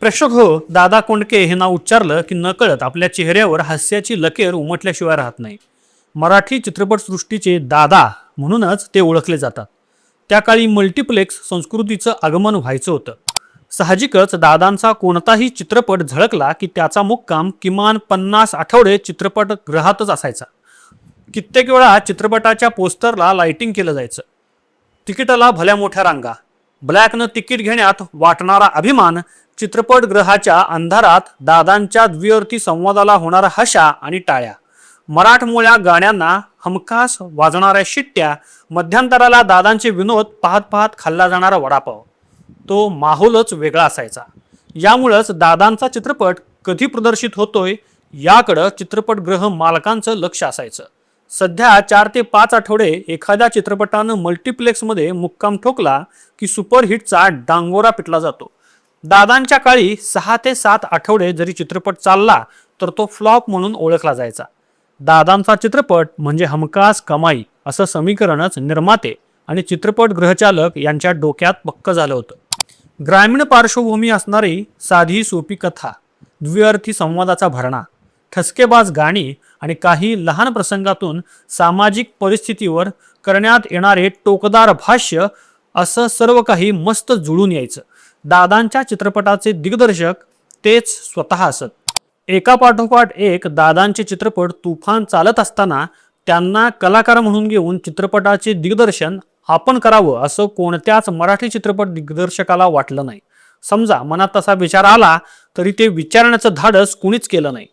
प्रेक्षक हो दादा कोंडके हे नाव उच्चारलं की नकळत आपल्या चेहऱ्यावर हास्याची लकेर उमटल्याशिवाय राहत नाही. मराठी चित्रपटसृष्टीचे दादा म्हणूनच ते ओळखले जातात. त्या काळी मल्टिप्लेक्स संस्कृतीचं आगमन व्हायचं होतं. साहजिकच दादांचा कोणताही चित्रपट झळकला की त्याचा मुक्काम किमान पन्नास आठवडे चित्रपटगृहातच असायचा. कित्येक वेळा चित्रपटाच्या पोस्टरला लाईटिंग केलं जायचं. तिकिटाला भल्या मोठ्या रांगा ब्लॅकनं तिकीट घेण्यात वाटणारा अभिमान चित्रपटगृहाच्या अंधारात दादांच्या द्विअर्थी संवादाला होणारा हशा आणि टाळ्या. मराठमोळ्या गाण्यांना हमखास वाजणाऱ्या शिट्ट्या मध्यंतराला दादांचे विनोद पाहत पाहत खाल्ला जाणारा वडापाव. तो माहोलच वेगळा असायचा. यामुळंच दादांचा चित्रपट कधी प्रदर्शित होतोय याकडं चित्रपटगृह मालकांचं लक्ष असायचं. सध्या चार ते पाच आठवडे एखाद्या चित्रपटानं मल्टिप्लेक्समध्ये मुक्काम ठोकला की सुपरहिटचा डांगोरा पिटला जातो. दादांच्या काळी सहा ते सात आठवडे जरी चित्रपट चालला तर तो फ्लॉप म्हणून ओळखला जायचा. दादांचा चित्रपट म्हणजे हमखास कमाई असं समीकरणच निर्माते आणि चित्रपट ग्रहचालक यांच्या डोक्यात पक्क झालं होतं. ग्रामीण पार्श्वभूमी असणारी साधी सोपी कथा द्विअर्थी संवादाचा भरणा ठसकेबाज गाणी आणि काही लहान प्रसंगातून सामाजिक परिस्थितीवर करण्यात येणारे टोकदार भाष्य असं सर्व काही मस्त जुळून यायचं. दादांच्या चित्रपटाचे दिग्दर्शक तेच स्वतः असत. एका पाठोपाठ एक दादांचे चित्रपट तुफान चालत असताना त्यांना कलाकार म्हणून घेऊन चित्रपटाचे दिग्दर्शन आपण करावं असं कोणत्याच मराठी चित्रपट दिग्दर्शकाला वाटलं नाही. समजा मनात तसा विचार आला तरी ते विचारण्याचं धाडस कुणीच केलं नाही.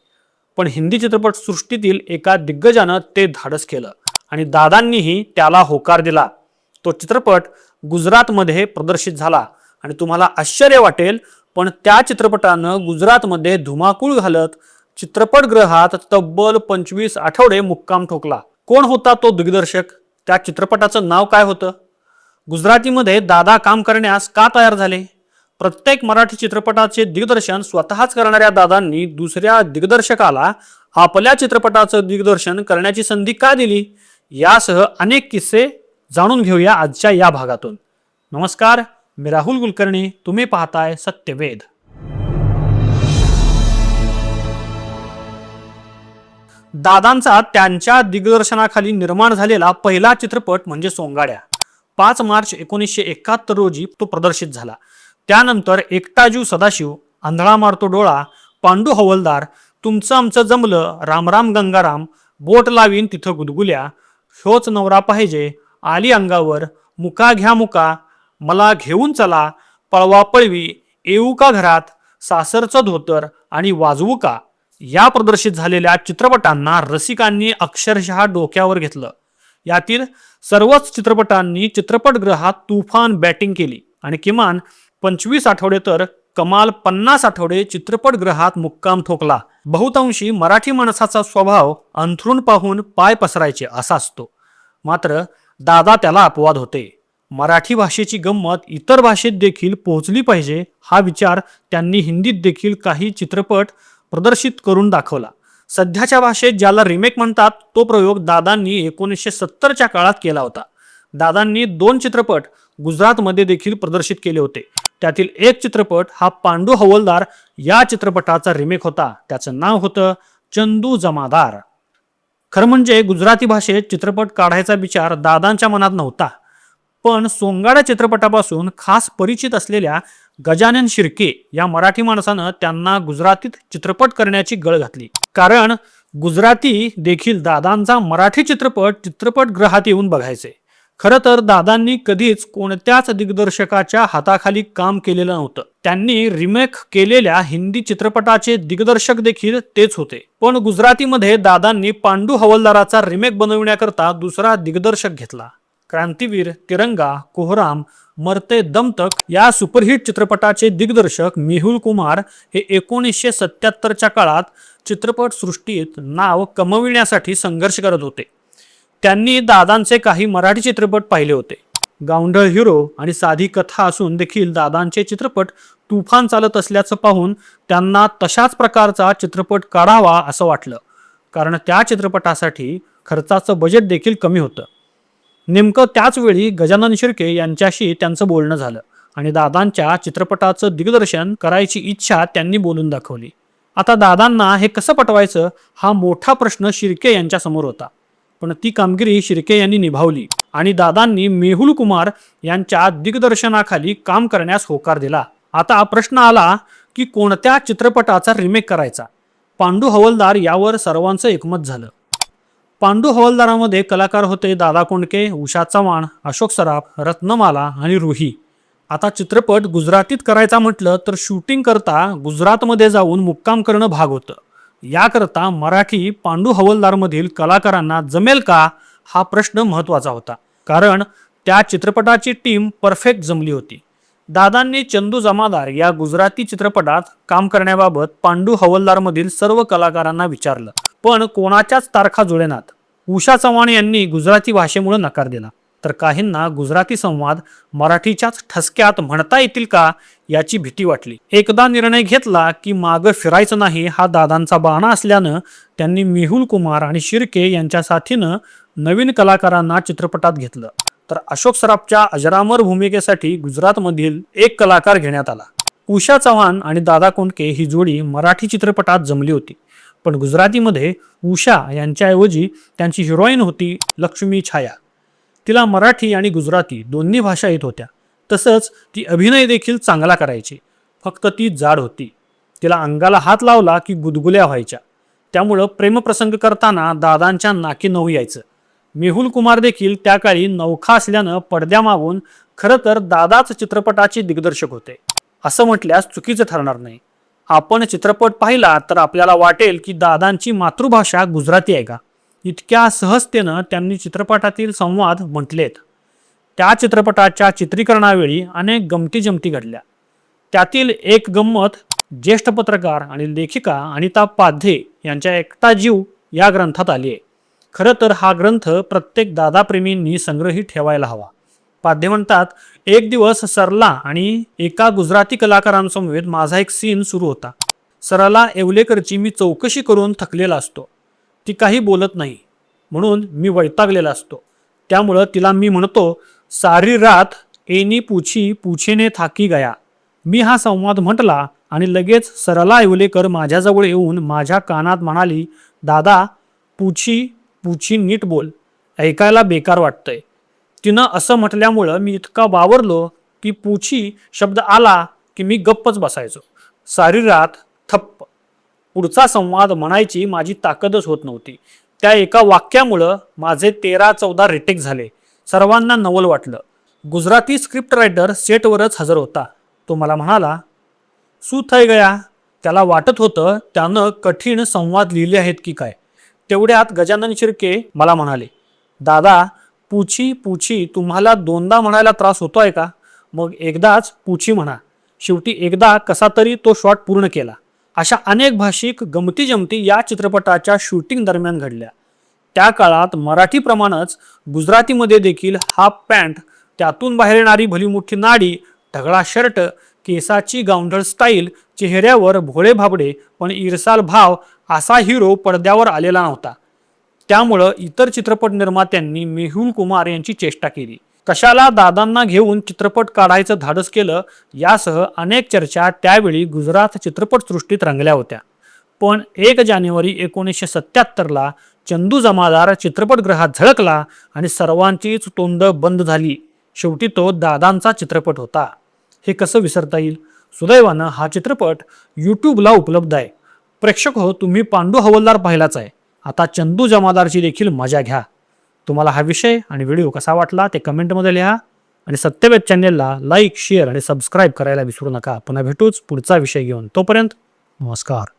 पण हिंदी चित्रपट सृष्टीतील एका दिग्गजानं ते धाडस केलं. आणि दादांनीही त्याला होकार दिला. तो चित्रपट गुजरातमध्ये प्रदर्शित झाला. आणि तुम्हाला आश्चर्य वाटेल पण त्या चित्रपटानं गुजरातमध्ये धुमाकूळ घालत चित्रपटगृहात तब्बल पंचवीस आठवडे मुक्काम ठोकला. कोण होता तो दिग्दर्शक? त्या चित्रपटाचं नाव काय होतं? गुजरातीमध्ये दादा काम करण्यास का तयार झाले? प्रत्येक मराठी चित्रपटाचे दिग्दर्शन स्वतःच करणाऱ्या दादांनी दुसऱ्या दिग्दर्शकाला आपल्या चित्रपटाचं दिग्दर्शन करण्याची संधी का दिली? यासह अनेक किस्से जाणून घेऊया आजच्या या भागातून. नमस्कार मी राहुल कुलकर्णी. तुम्ही पाहताय सत्यवेद दादांचा त्यांच्या दिग्दर्शनाखाली निर्माण झालेला पहिला चित्रपट म्हणजे सोंगाड्या. पाच मार्च एकोणीसशे एकाहत्तर रोजी तो प्रदर्शित झाला. त्यानंतर एकटा जीव सदाशिव आंधळा मारतो डोळा पांडू हवलदार तुमचं आमचं जमलं रामराम गंगाराम बोट लावीन तिथं गुदगुल्या ह्योच नवरा पाहिजे आली अंगावर मुका घ्या मुका मला घेऊन चला पळवा पळवी येऊ का घरात सासरचं धोतर आणि वाजवू का? या प्रदर्शित झालेल्या चित्रपटांना रसिकांनी अक्षरशः डोक्यावर घेतलं. यातील सर्वच चित्रपटांनी चित्रपटगृहात तुफान बॅटिंग केली आणि किमान पंचवीस आठवडे तर कमाल पन्नास आठवडे चित्रपटगृहात मुक्काम ठोकला. बहुतांशी मराठी माणसाचा स्वभाव अंथरूण पाहून पाय पसरायचे असा असतो. मात्र दादा त्याला अपवाद होते. मराठी भाषेची गंमत इतर भाषेत देखील पोहोचली पाहिजे हा विचार त्यांनी हिंदीत देखील काही चित्रपट प्रदर्शित करून दाखवला. सध्याच्या भाषेत ज्याला रिमेक म्हणतात तो प्रयोग दादांनी एकोणीसशे सत्तरच्या काळात केला होता. दादांनी दोन चित्रपट गुजरातमध्ये देखील प्रदर्शित केले होते. त्यातील एक चित्रपट हा पांडू हवलदार या चित्रपटाचा रिमेक होता. त्याचं नाव होतं चंदू जमादार. खरं म्हणजे गुजराती भाषेत चित्रपट काढायचा विचार दादांच्या मनात नव्हता. पण सोंगाड्या चित्रपटापासून खास परिचित असलेल्या गजानन शिर्के या मराठी माणसानं त्यांना गुजरातीत चित्रपट करण्याची गळ घातली. कारण गुजराती देखील दादांचा मराठी चित्रपट चित्रपटगृहात येऊन बघायचे. खरं तर दादांनी कधीच कोणत्याच दिग्दर्शकाच्या हाताखाली काम केलेलं नव्हतं. त्यांनी रिमेक केलेल्या हिंदी चित्रपटाचे दिग्दर्शक देखील तेच होते. पण गुजरातीमध्ये दादांनी पांडू हवलदाराचा रिमेक बनविण्याकरता दुसरा दिग्दर्शक घेतला. क्रांतीवीर तिरंगा कोहराम मरते दमतक या सुपरहिट चित्रपटाचे दिग्दर्शक मेहुल कुमार हे एकोणीसशे सत्याहत्तरच्या काळात चित्रपटसृष्टीत नाव कमविण्यासाठी संघर्ष करत होते. त्यांनी दादांचे काही मराठी चित्रपट पाहिले होते. गावंढळ हिरो आणि साधी कथा असून देखील दादांचे चित्रपट तुफान चालत असल्याचं पाहून त्यांना तशाच प्रकारचा चित्रपट काढावा असं वाटलं. कारण त्या चित्रपटासाठी खर्चाचं बजेट देखील कमी होतं. नेमकं त्याच वेळी गजानन शिर्के यांच्याशी त्यांचं बोलणं झालं आणि दादांच्या चित्रपटाचं दिग्दर्शन करायची इच्छा त्यांनी बोलून दाखवली. आता दादांना हे कसं पटवायचं हा मोठा प्रश्न शिर्के यांच्यासमोर होता. पण ती कामगिरी शिर्के यांनी निभावली आणि दादांनी मेहुल कुमार यांच्या दिग्दर्शनाखाली काम करण्यास होकार दिला. आता प्रश्न आला की कोणत्या चित्रपटाचा रिमेक करायचा? पांडू हवलदार यावर सर्वांचं एकमत झालं. पांडू हवालदारामध्ये कलाकार होते दादा कोंडके उषा चव्हाण अशोक सराफ रत्नमाला आणि रुही. आता चित्रपट गुजरातीत करायचा म्हटलं तर शूटिंग करता गुजरातमध्ये जाऊन मुक्काम करणं भाग होतं. याकरता मराठी पांडू हवलदारमधील कलाकारांना जमेल का हा प्रश्न महत्त्वाचा होता. कारण त्या चित्रपटाची टीम परफेक्ट जमली होती. दादांनी चंदू जमादार या गुजराती चित्रपटात काम करण्याबाबत पांडू हवलदारमधील सर्व कलाकारांना विचारलं. पण कोणाच्याच तारखा जुळेनात. उषा चव्हाण यांनी गुजराती भाषेमुळे नकार दिला. तर काहींना गुजराती संवाद मराठीच्याच ठसक्यात म्हणता येतील का याची भीती वाटली. एकदा निर्णय घेतला की मागं फिरायचं नाही हा दादांचा बाणा असल्यानं त्यांनी मेहुल कुमार आणि शिर्के यांच्या साथीनं नवीन कलाकारांना चित्रपटात घेतलं. तर अशोक सराफच्या अजरामर भूमिकेसाठी गुजरातमधील एक कलाकार घेण्यात आला. उषा चव्हाण आणि दादा कोंडके ही जोडी मराठी चित्रपटात जमली होती. पण गुजरातीमध्ये उषा यांच्याऐवजी त्यांची हिरोईन होती लक्ष्मी छाया. तिला मराठी आणि गुजराती दोन्ही भाषा येत होत्या. तसंच ती अभिनय देखील चांगला करायची. फक्त ती जाड होती. तिला अंगाला हात लावला की गुदगुल्या व्हायच्या. त्यामुळं प्रेमप्रसंग करताना दादांच्या नाकी नऊ यायचं. मेहुल कुमार देखील त्या काळी नौखा असल्यानं पडद्यामागून खरं तर दादाच चित्रपटाचे दिग्दर्शक होते. असं म्हटल्यास चुकीचं ठरणार नाही. आपण चित्रपट पाहिला तर आपल्याला वाटेल की दादांची मातृभाषा गुजराती आहे का? इतक्या सहजतेनं त्यांनी चित्रपटातील संवाद म्हटलेत. त्या चित्रपटाच्या चित्रीकरणावेळी अनेक गमती जमती घडल्या. त्यातील एक गंमत ज्येष्ठ पत्रकार आणि लेखिका अनिता पाध्ये यांच्या एकता जीव या ग्रंथात आली आहे. खरं तर हा ग्रंथ प्रत्येक दादाप्रेमींनी संग्रही ठेवायला हवा. पाध्ये म्हणतात एक दिवस सरला आणि एका गुजराती कलाकारांसमवेत माझा एक सीन सुरू होता. सरला येवलेकरची मी चौकशी करून थकलेला असतो. ती काही बोलत नाही. म्हणून मी वैतागलेला असतो. त्यामुळं तिला मी म्हणतो सारी रात एनी पूछी पूछेने थाकी गया. मी हा संवाद म्हटला आणि लगेच सरला येवलेकर माझ्याजवळ येऊन माझ्या कानात म्हणाली दादा पूछी पूछी नीट बोल. ऐकायला बेकार वाटतंय. तिनं असं म्हटल्यामुळं मी इतका बावरलो की पूछी शब्द आला की मी गप्पच बसायचो. सारी रात पुढचा संवाद म्हणायची माझी ताकदच होत नव्हती. त्या एका वाक्यामुळं माझे तेरा चौदा रिटेक झाले. सर्वांना नवल वाटलं. गुजराती स्क्रिप्ट रायटर सेटवरच हजर होता. तो मला म्हणाला सू थय गया त्याला वाटत होतं त्यानं कठीण संवाद लिहिले आहेत की काय? तेवढ्यात गजानन शिर्के मला म्हणाले दादा पूछी पूछी तुम्हाला दोनदा म्हणायला त्रास होतोय का? मग एकदाच पूछी म्हणा. शेवटी एकदा कसा तरी तो शॉट पूर्ण केला. अशा अनेक भाषिक गमती जमती या चित्रपटाच्या शूटिंग दरम्यान घडल्या. त्या काळात मराठीप्रमाणेच गुजरातीमध्ये देखील हाफ पॅन्ट त्यातून बाहेर येणारी भलीमोठी नाडी ढगळा शर्ट केसाची गावंढळ स्टाईल चेहऱ्यावर भोळे भाबडे पण इरसाल भाव असा हिरो पडद्यावर आलेला नव्हता. त्यामुळं इतर चित्रपट निर्मात्यांनी मेहुल कुमार यांची चेष्टा केली. कशाला दादांना घेऊन चित्रपट काढायचं धाडस केलं यासह अनेक चर्चा त्यावेळी गुजरात चित्रपटसृष्टीत रंगल्या होत्या. पण एक जानेवारी एकोणीसशे सत्याहत्तरला चंदू जमादार चित्रपटगृहात झळकला आणि सर्वांचीच तोंड बंद झाली. शेवटी तो दादांचा चित्रपट होता. हे कसं विसरता येईल? सुदैवानं हा चित्रपट यूट्यूबला उपलब्ध आहे. प्रेक्षक हो तुम्ही पांडू हवलदार पाहिलाच आहे. आता चंदू जमादारची देखील मजा घ्या. तुम्हाला हा विषय आणि व्हिडिओ कसा वाटला ते कमेंटमध्ये लिहा आणि सत्यवेद चॅनेलला लाईक शेअर आणि सबस्क्राईब करायला विसरू नका. पुन्हा भेटूच पुढचा विषय घेऊन. तोपर्यंत नमस्कार.